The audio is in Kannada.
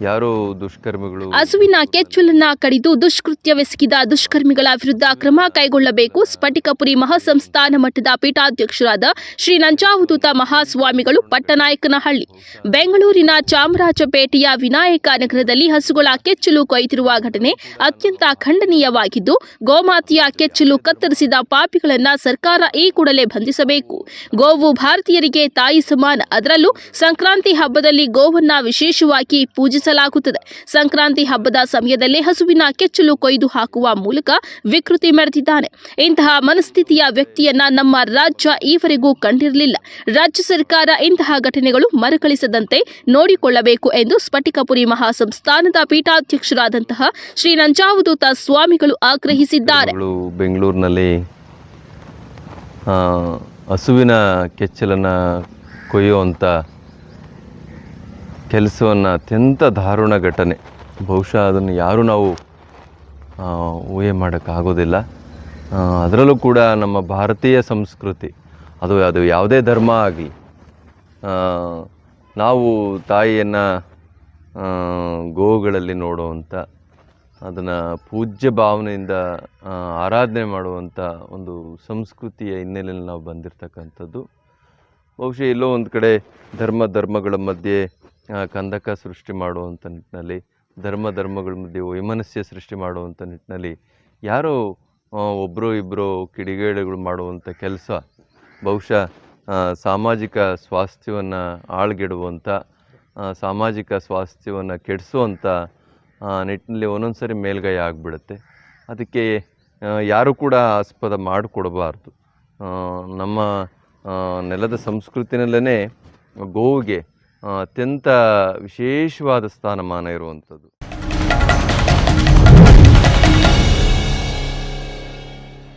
ಯಾರು ದುಷ್ಕರ್ಮಿಗಳು ಹಸುವಿನ ಕೆಚ್ಚಲನ್ನ ಕಡಿದು ದುಷ್ಕೃತ್ಯವೆಸಗಿದ ದುಷ್ಕರ್ಮಿಗಳ ವಿರುದ್ಧ ಕ್ರಮ ಕೈಗೊಳ್ಳಬೇಕು. ಸ್ಫಟಿಕಪುರಿ ಮಹಾಸಂಸ್ಥಾನ ಮಠದ ಪೀಠಾಧ್ಯಕ್ಷರಾದ ಶ್ರೀ ನಂಜಾವುದೂತ ಮಹಾಸ್ವಾಮಿಗಳು ಪಟ್ಟನಾಯಕನಹಳ್ಳಿ. ಬೆಂಗಳೂರಿನ ಚಾಮರಾಜಪೇಟೆಯ ವಿನಾಯಕ ನಗರದಲ್ಲಿ ಹಸುಗಳ ಕೆಚ್ಚಲು ಕೊಯ್ದಿರುವ ಘಟನೆ ಅತ್ಯಂತ ಖಂಡನೀಯವಾಗಿದ್ದು, ಗೋಮಾತೆಯ ಕೆಚ್ಚಲು ಕತ್ತರಿಸಿದ ಪಾಪಿಗಳನ್ನ ಸರ್ಕಾರ ಈ ಕೂಡಲೇ ಬಂಧಿಸಬೇಕು. ಗೋವು ಭಾರತೀಯರಿಗೆ ತಾಯಿ ಸಮಾನ. ಅದರಲ್ಲೂ ಸಂಕ್ರಾಂತಿ ಹಬ್ಬದಲ್ಲಿ ಗೋವನ್ನ ವಿಶೇಷವಾಗಿ ಪೂಜಿಸಲಾಗುತ್ತದೆ ಸಂಕ್ರಾಂತಿ ಹಬ್ಬದ ಸಮಯದಲ್ಲಿ ಹಸುವಿನ ಕೆಚ್ಚಲು ಕೊಯ್ದು ಹಾಕುವ ಮೂಲಕ ವಿಕೃತಿ ಮೆರೆದಿದ್ದಾನೆ. ಇಂತಹ ಮನಸ್ಥಿತಿಯ ವ್ಯಕ್ತಿಯನ್ನ ನಮ್ಮ ರಾಜ್ಯ ಈವರೆಗೂ ಕಂಡಿರಲಿಲ್ಲ. ರಾಜ್ಯ ಸರ್ಕಾರ ಇಂತಹ ಘಟನೆಗಳು ಮರುಕಳಿಸದಂತೆ ನೋಡಿಕೊಳ್ಳಬೇಕು ಎಂದು ಸ್ಫಟಿಕಪುರಿ ಮಹಾಸಂಸ್ಥಾನದ ಪೀಠಾಧ್ಯಕ್ಷರಾದಂತಹ ಶ್ರೀ ನಂಜಾವುದೂತ ಸ್ವಾಮಿಗಳು ಆಗ್ರಹಿಸಿದ್ದಾರೆ. ಗಳು ಬೆಂಗಳೂರಿನಲ್ಲಿ ಹಸುವಿನ ಕೆಚ್ಚಲನ್ನು ಕೊಯ್ಯುವಂಥ ಕೆಲಸವನ್ನು ಅತ್ಯಂತ ದಾರುಣ ಘಟನೆ. ಬಹುಶಃ ಅದನ್ನು ಯಾರೂ ನಾವು ಊಹೆ ಮಾಡೋಕ್ಕಾಗೋದಿಲ್ಲ. ಅದರಲ್ಲೂ ಕೂಡ ನಮ್ಮ ಭಾರತೀಯ ಸಂಸ್ಕೃತಿ, ಅದು ಅದು ಯಾವುದೇ ಧರ್ಮ ಆಗಲಿ ನಾವು ತಾಯಿಯನ್ನು ಗೋಗಳಲ್ಲಿ ನೋಡುವಂಥ ಅದನ್ನು ಪೂಜ್ಯ ಭಾವನೆಯಿಂದ ಆರಾಧನೆ ಮಾಡುವಂಥ ಒಂದು ಸಂಸ್ಕೃತಿಯ ಹಿನ್ನೆಲೆಯಲ್ಲಿ ನಾವು ಬಂದಿರತಕ್ಕಂಥದ್ದು. ಬಹುಶಃ ಎಲ್ಲೋ ಒಂದು ಕಡೆ ಧರ್ಮ, ಧರ್ಮಗಳ ಮಧ್ಯೆ ಕಂದಕ ಸೃಷ್ಟಿ ಮಾಡುವಂಥ ನಿಟ್ಟಿನಲ್ಲಿ, ಧರ್ಮ ಧರ್ಮಗಳ ಮಧ್ಯೆ ವೈಮನಸ್ಯ ಸೃಷ್ಟಿ ಮಾಡುವಂಥ ನಿಟ್ಟಿನಲ್ಲಿ ಯಾರೋ ಒಬ್ಬರು ಇಬ್ಬರು ಕಿಡಿಗೇಡಿಗಳು ಮಾಡುವಂಥ ಕೆಲಸ, ಬಹುಶಃ ಸಾಮಾಜಿಕ ಸ್ವಾಸ್ಥ್ಯವನ್ನು ಆಳ್ಗೆಡುವಂಥ ಸಾಮಾಜಿಕ ಸ್ವಾಸ್ಥ್ಯವನ್ನು ಕೆಡಿಸುವಂಥ ನಿಟ್ಟಿನಲ್ಲಿ ಒಂದೊಂದು ಸರಿ ಮೇಲ್ಗೈ ಆಗಿಬಿಡುತ್ತೆ. ಅದಕ್ಕೆ ಯಾರೂ ಕೂಡ ಆಸ್ಪದ ಮಾಡಿಕೊಡಬಾರ್ದು. ನಮ್ಮ ನೆಲದ ಸಂಸ್ಕೃತಿನಲ್ಲೇ ಗೋವಿಗೆ ಅತ್ಯಂತ ವಿಶೇಷವಾದ ಸ್ಥಾನಮಾನ ಇರುವಂಥದ್ದು.